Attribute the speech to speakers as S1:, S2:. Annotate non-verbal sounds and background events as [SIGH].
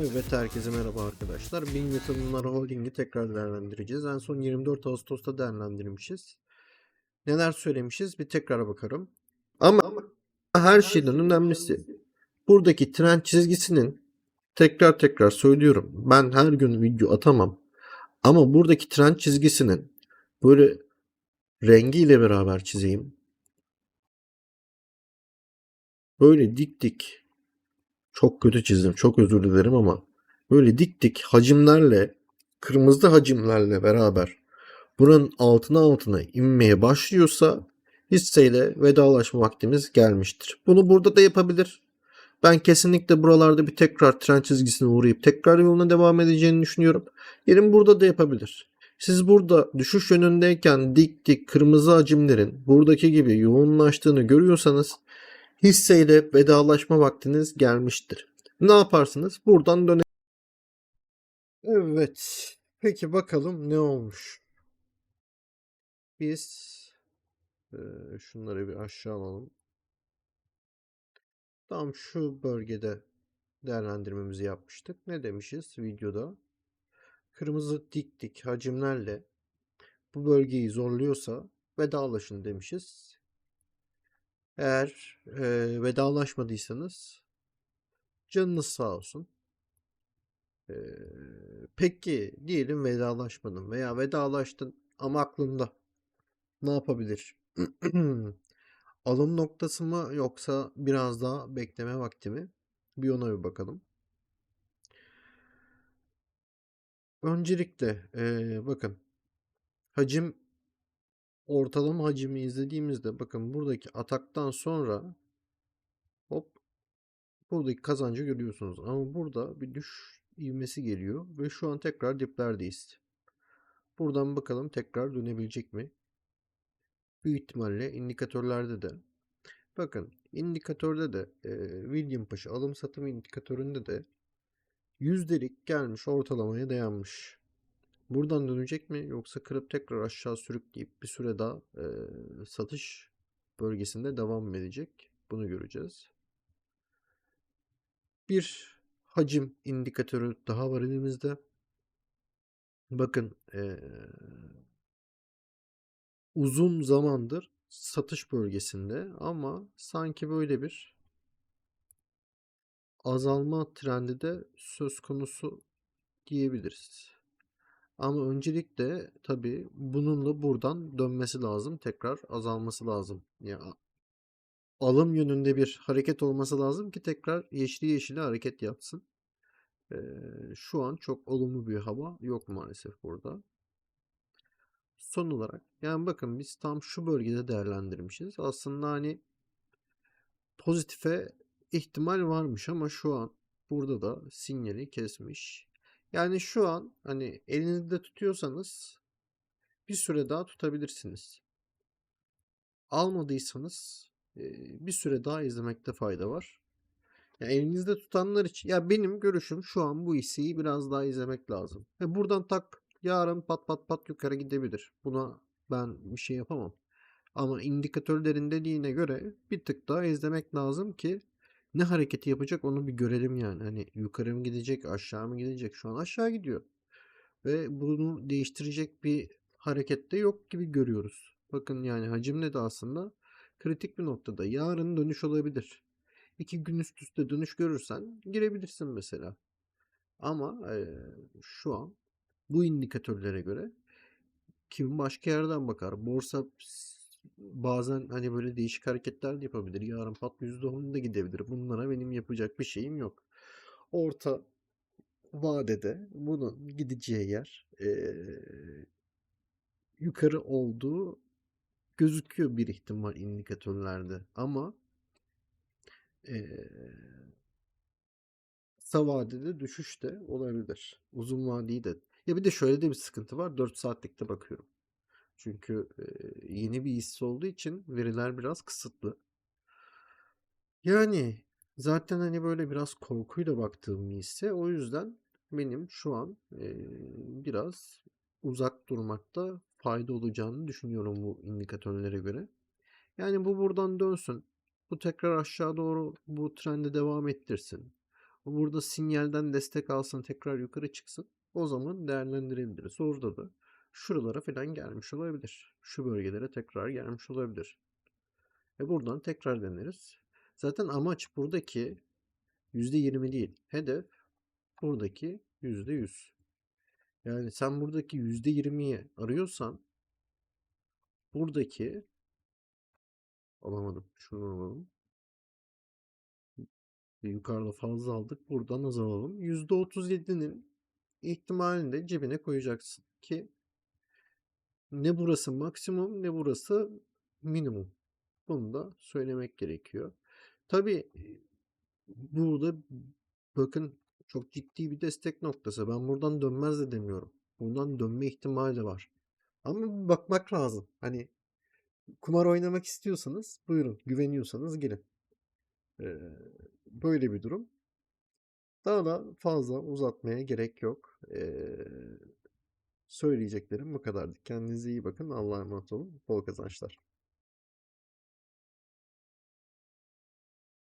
S1: Evet herkese merhaba arkadaşlar. Bin yatırımları holdingi tekrar değerlendireceğiz. En son 24 Ağustos'ta değerlendirmişiz. Neler söylemişiz bir tekrar bakarım. Ama her şeyden önemlisi buradaki trend çizgisinin tekrar tekrar söylüyorum. Ben her gün video atamam. Ama buradaki trend çizgisinin böyle rengiyle beraber çizeyim. Böyle dik dik çok kötü çizdim. Çok özür dilerim ama böyle dik dik hacimlerle kırmızı hacimlerle beraber buranın altına altına inmeye başlıyorsa hisseyle vedalaşma vaktimiz gelmiştir. Bunu burada da yapabilir. Ben kesinlikle buralarda bir tekrar trend çizgisine uğrayıp tekrar yoluna devam edeceğini düşünüyorum. Yerim burada da yapabilir. Siz burada düşüş yönündeyken dik dik kırmızı hacimlerin buradaki gibi yoğunlaştığını görüyorsanız hisseyle vedalaşma vaktiniz gelmiştir. Ne yaparsınız? Buradan döne. Evet. Peki bakalım ne olmuş? Biz eee, şunları bir aşağı alalım. Tam şu bölgede değerlendirmemizi yapmıştık. Ne demişiz videoda? Kırmızı dik dik hacimlerle bu bölgeyi zorluyorsa vedalaşın demişiz. Eğer eee, vedalaşmadıysanız canınız sağ olsun. Eee, peki diyelim vedalaşmadın veya vedalaştın ama aklında ne yapabilir? [CLEARS THROAT] Alım noktası mı yoksa biraz daha bekleme vakti mi? Bir ona bir bakalım. Öncelikle eee, bakın hacim ortalama hacimi izlediğimizde bakın buradaki ataktan sonra hop buradaki kazancı görüyorsunuz. Ama burada bir düş ivmesi geliyor ve şu an tekrar diplerdeyiz. Buradan bakalım tekrar dönebilecek mi? Büyük ihtimalle indikatörlerde de. Bakın indikatörde de e, William Paşa alım satım indikatöründe de yüzdelik gelmiş ortalamaya dayanmış. Buradan dönecek mi yoksa kırıp tekrar aşağı sürükleyip bir süre daha e, satış bölgesinde devam edecek? Bunu göreceğiz. Bir hacim indikatörü daha var elimizde. Bakın e, uzun zamandır satış bölgesinde ama sanki böyle bir azalma trendi de söz konusu diyebiliriz. Ama öncelikle tabii bununla buradan dönmesi lazım. Tekrar azalması lazım. Ya alım yönünde bir hareket olması lazım ki tekrar yeşili yeşili hareket yapsın. Ee, şu an çok olumlu bir hava yok maalesef burada. Son olarak yani bakın biz tam şu bölgede değerlendirmişiz. Aslında hani pozitife ihtimal varmış ama şu an burada da sinyali kesmiş. Yani şu an hani elinizde tutuyorsanız bir süre daha tutabilirsiniz. Almadıysanız bir süre daha izlemekte fayda var. Ya elinizde tutanlar için ya benim görüşüm şu an bu hisseyi biraz daha izlemek lazım. Ve buradan tak yarın pat pat pat yukarı gidebilir. Buna ben bir şey yapamam. Ama indikatörlerin dediğine göre bir tık daha izlemek lazım ki ne hareketi yapacak onu bir görelim yani. Hani yukarı mı gidecek, aşağı mı gidecek? Şu an aşağı gidiyor. Ve bunu değiştirecek bir hareket de yok gibi görüyoruz. Bakın yani hacimle de aslında kritik bir noktada. Yarın dönüş olabilir. İki gün üst üste dönüş görürsen girebilirsin mesela. Ama eee, şu an bu indikatörlere göre kim başka yerden bakar. Borsa bazen hani böyle değişik hareketler de yapabilir. Yarın pat %10 da gidebilir. Bunlara benim yapacak bir şeyim yok. Orta vadede bunun gideceği yer eee, yukarı olduğu gözüküyor bir ihtimal indikatörlerde. Ama eee kısa vadede düşüş de olabilir. Uzun vadeyi de. Ya bir de şöyle de bir sıkıntı var. 4 saatlikte bakıyorum. Çünkü yeni bir hisse olduğu için veriler biraz kısıtlı. Yani zaten hani böyle biraz korkuyla baktığım bir hisse. O yüzden benim şu an biraz uzak durmakta fayda olacağını düşünüyorum bu indikatörlere göre. Yani bu buradan dönsün. Bu tekrar aşağı doğru bu trendi devam ettirsin. Burada sinyalden destek alsın tekrar yukarı çıksın. O zaman değerlendirebiliriz. Orada da şuralara falan gelmiş olabilir. Şu bölgelere tekrar gelmiş olabilir. Ve buradan tekrar deneriz. Zaten amaç buradaki %20 değil. Hedef buradaki %100. Yani sen buradaki %20'yi arıyorsan buradaki alamadım. Şunu alalım. Yukarıda fazla aldık. Buradan az alalım. %37'nin ihtimalini de cebine koyacaksın ki ne burası maksimum ne burası minimum. Bunu da söylemek gerekiyor. Tabii burada bakın çok ciddi bir destek noktası. Ben buradan dönmez de demiyorum. Buradan dönme ihtimali var. Ama bakmak lazım. Hani kumar oynamak istiyorsanız buyurun. Güveniyorsanız girin. Ee, böyle bir durum. Daha da fazla uzatmaya gerek yok. Ee, söyleyeceklerim bu kadardı. Kendinize iyi bakın. Allah'a emanet olun. Bol kazançlar.